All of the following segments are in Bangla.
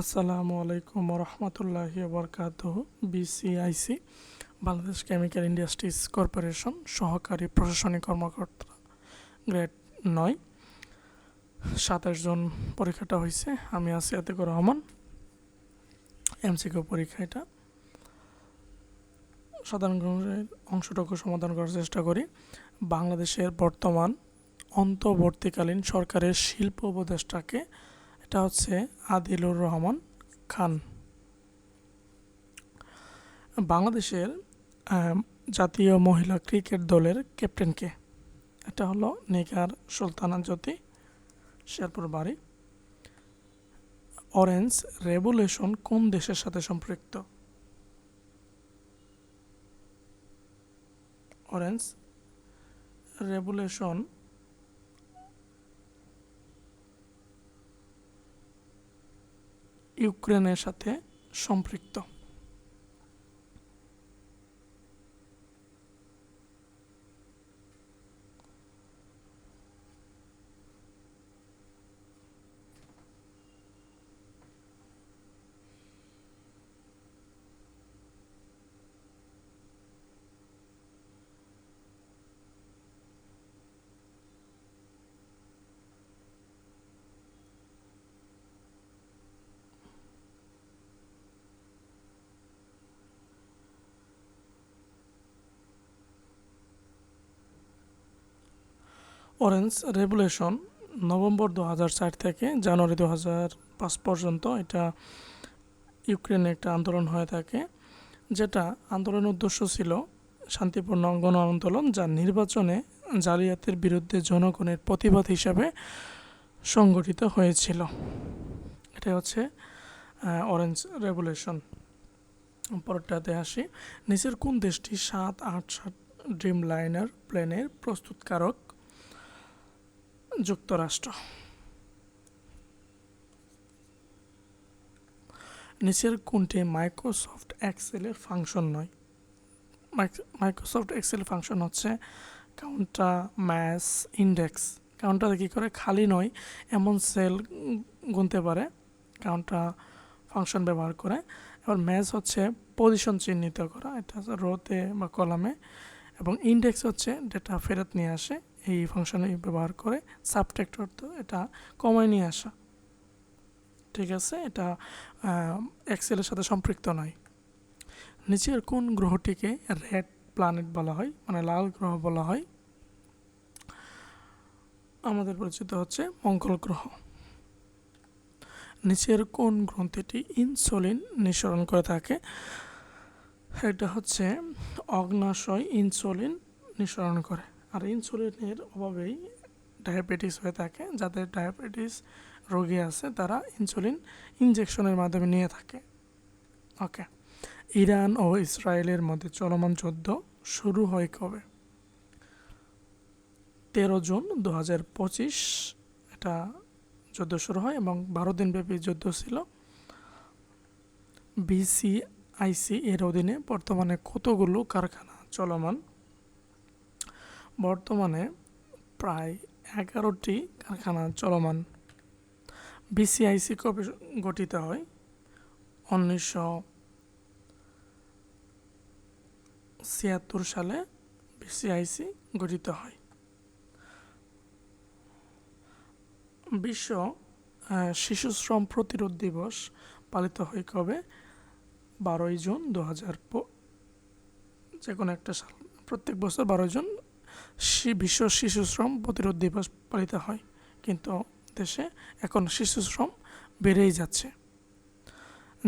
আসসালামু আলাইকুম রহমতুল্লাহি বরকাত BCIC Bangladesh chemical industries corporation সহকারী প্রশাসনিক কর্মকর্তা গ্রেড নয়। সাতাশ জন পরীক্ষাটা হয়েছে আমি আছি আতিকুর রহমান এমসিকিউ পরীক্ষা এটা। সাধারণ অংশটুকু সমাধান করার চেষ্টা করি। বাংলাদেশের বর্তমান অন্তর্বর্তীকালীন সরকারের শিল্প উপদেষ্টাকে এটা হচ্ছে আদিলুর রহমান খান। বাংলাদেশের জাতীয় মহিলা ক্রিকেট দলের ক্যাপ্টেনকে এটা হলো নিগার সুলতানা জ্যোতি, শেরপুর বাড়ি। অরেঞ্জ রেভুলেশন কোন দেশের সাথে সম্পৃক্ত? অরেঞ্জ রেভুলেশন ইউক্রেনের সাথে সম্পৃক্ত। অরেঞ্জ রেভুলেশন নভেম্বর দু হাজার চার থেকে জানুয়ারি দু হাজার পাঁচ পর্যন্ত এটা ইউক্রেনে একটা আন্দোলন হয়ে থাকে, যেটা আন্দোলনের উদ্দেশ্য ছিল শান্তিপূর্ণ গণ আন্দোলন যা নির্বাচনে জালিয়াতির বিরুদ্ধে জনগণের প্রতিবাদ হিসাবে সংগঠিত হয়েছিল। এটা হচ্ছে অরেঞ্জ রেভুলেশন পরেরটাতে আসি। নিচের কোন দেশটি সাত আট সাত ড্রিম লাইনার প্লেনের প্রস্তুতকারক যুক্তরাষ্ট্র। নিচের কোনটি মাইক্রোসফট এক্সেলের ফাংশন নয়? মাইক্রোসফট এক্সেল ফাংশন হচ্ছে কাউন্টা ম্যাস ইন্ডেক্স কাউন্টার কী করে? খালি নয়, এমন সেল গুনতে পারে কাউন্টা ফাংশন ব্যবহার করে। এবার ম্যাচ হচ্ছে পজিশন চিহ্নিত করা, এটা রোতে বা কলামে এবং ইন্ডেক্স হচ্ছে ডেটা ফেরত নিয়ে আসে। এই ফাংশনে ব্যবহার করে সাবটেক্ট অর্থ এটা কমায় নিয়ে আসা। ঠিক আছে? এটা এক্সেলের সাথে সম্পৃক্ত নয়। নিচের কোন গ্রহটিকে রেড প্ল্যানেট বলা হয় মানে লাল গ্রহ বলা হয়? আমাদের পরিচিত হচ্ছে মঙ্গল গ্রহ। নিচের কোন গ্রন্থিটি ইনসুলিন নিঃসরণ করে থাকে? এটা হচ্ছে অগ্নাশয় ইনসুলিন নিঃসরণ করে। আর ইনসুলিনের অভাবেই ডায়াবেটিস হয়ে থাকে। যাদের ডায়াবেটিস রোগী আছে, তারা ইনসুলিন ইনজেকশনের মাধ্যমে নিয়ে থাকে। ওকে ইরান ও ইসরায়েলের মধ্যে চলমান যুদ্ধ শুরু হয় কবে? তেরো জুন দু হাজার পঁচিশ এটা যুদ্ধ শুরু হয় এবং বারো দিনব্যাপী যুদ্ধ ছিল। বিসিআইসি এর অধীনে বর্তমানে কতগুলো কারখানা চলমান? বর্তমানে প্রায় এগারোটি কারখানা চলমান। বিসিআইসি কবে গঠিত হয়? উনিশশো ছিয়াত্তর সালে বিসিআইসি গঠিত হয়। বিশ্ব শিশু শ্রম প্রতিরোধ দিবস পালিত হয় কবে? বারোই জুন দু হাজার যে কোনো একটা সাল প্রত্যেক বছর বারোই জুন বিশ্ব শিশু শ্রম প্রতিরোধ দিবস পালিত হয়, কিন্তু দেশে এখন শিশু শ্রম বেড়েই যাচ্ছে।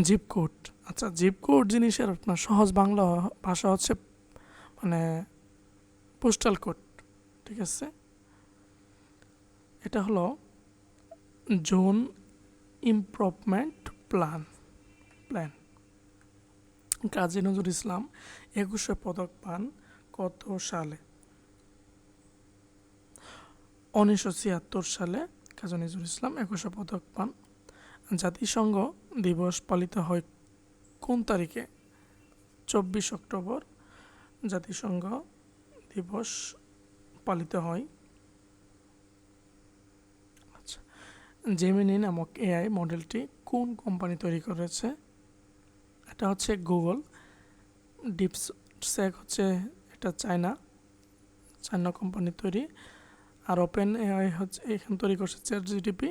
জিপ কোড আচ্ছা জিপ কোড জিনিসের আপনার সহজ বাংলা ভাষা হচ্ছে মানে পোস্টাল কোড ঠিক আছে? এটা হলো zone improvement plan plan. Kazi Nazrul Islam Ekushey Padak পান কত সালে? উনিশশো ছিয়াত্তর সালে কাজী নজরুল ইসলাম একুশে পদক পান। জাতিসংঘ দিবস পালিত হয় কোন তারিখে? চব্বিশ অক্টোবর জাতিসংঘ দিবস পালিত হয়। আচ্ছা জেমিনি নামক এআই মডেলটি কোন কোম্পানি তৈরি করেছে? এটা হচ্ছে গুগল ডিপস হচ্ছে এটা চায়না চায়না কোম্পানি তৈরি আর ওপেন এআই হচ্ছে, এখানে তৈরি করছে চ্যাট জিডিপি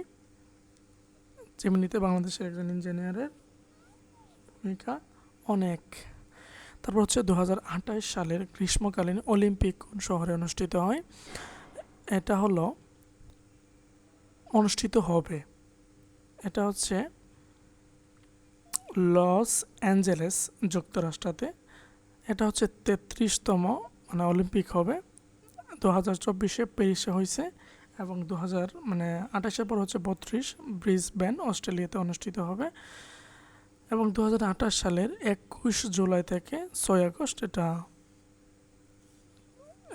যেমনিতে বাংলাদেশের একজন ইঞ্জিনিয়ারের ভূমিকা অনেক। তারপর হচ্ছে দু হাজার আঠাশ সালের গ্রীষ্মকালীন অলিম্পিক কোন শহরে অনুষ্ঠিত হয়? এটা হলো, অনুষ্ঠিত হবে। এটা হচ্ছে লস অ্যাঞ্জেলেস যুক্তরাষ্ট্রতে। এটা হচ্ছে তেত্রিশতম মানে অলিম্পিক হবে। দু হাজার চব্বিশে প্যারিসে হয়েছে এবং দু হাজার মানে আঠাশের পর হচ্ছে বত্রিশ ব্রিসবেন, অস্ট্রেলিয়াতে অনুষ্ঠিত হবে। এবং দু হাজার আঠাশ সালের একুশ জুলাই থেকে ছয় আগস্ট এটা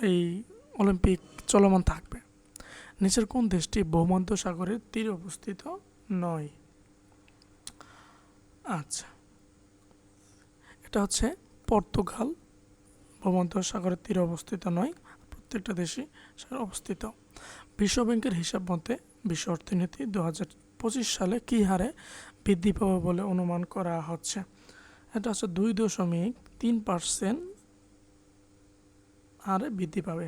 এই অলিম্পিক চলমান থাকবে। নিচের কোন দেশটি ভূমধ্য সাগরের তীরে অবস্থিত? নয়। আচ্ছা। এটা হচ্ছে পর্তুগাল, ভূমধ্য সাগরের তীরে অবস্থিত নয়। প্রত্যেকটা দেশই সেখানে অবস্থিত। বিশ্ব ব্যাংকের হিসাব মতে বিশ্ব অর্থনীতি দু পঁচিশ সালে কী হারে বৃদ্ধি পাবে বলে অনুমান করা হচ্ছে? এটা হচ্ছে দুই দশমিক তিন পার্সেন্ট হারে বৃদ্ধি পাবে।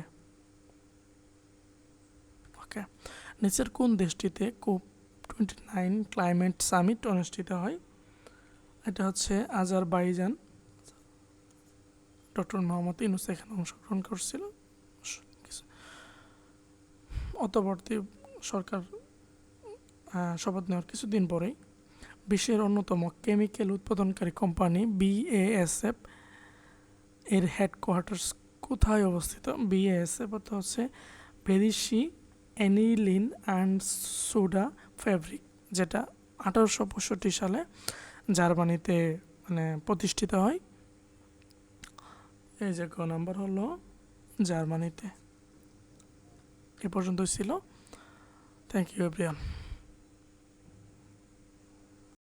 ওকে, নিচের কোন দেশটিতে COP twenty nine climate summit অনুষ্ঠিত হয়? এটা হচ্ছে আজারবাইজান। ডক্টর মোহাম্মদ ইউনুস এখানে অংশগ্রহণ করছিল। অতবর্তী সরকার শপথ নেওয়ার কিছুদিন পরেই বিশ্বের অন্যতম কেমিক্যাল উৎপাদনকারী কোম্পানি বিএএসএফ এর হেডকোয়ার্টার্স কোথায় অবস্থিত? বিএএসএফ অর্থ হচ্ছে বেরিসি অ্যানিলিন অ্যান্ড সোডা ফ্যাব্রিক যেটা আঠারোশো পঁয়ষট্টি সালে জার্মানিতে মানে প্রতিষ্ঠিত হয়। এই যে গ নাম্বার হলো জার্মানিতে। এ পর্যন্ত ছিল। Thank you everyone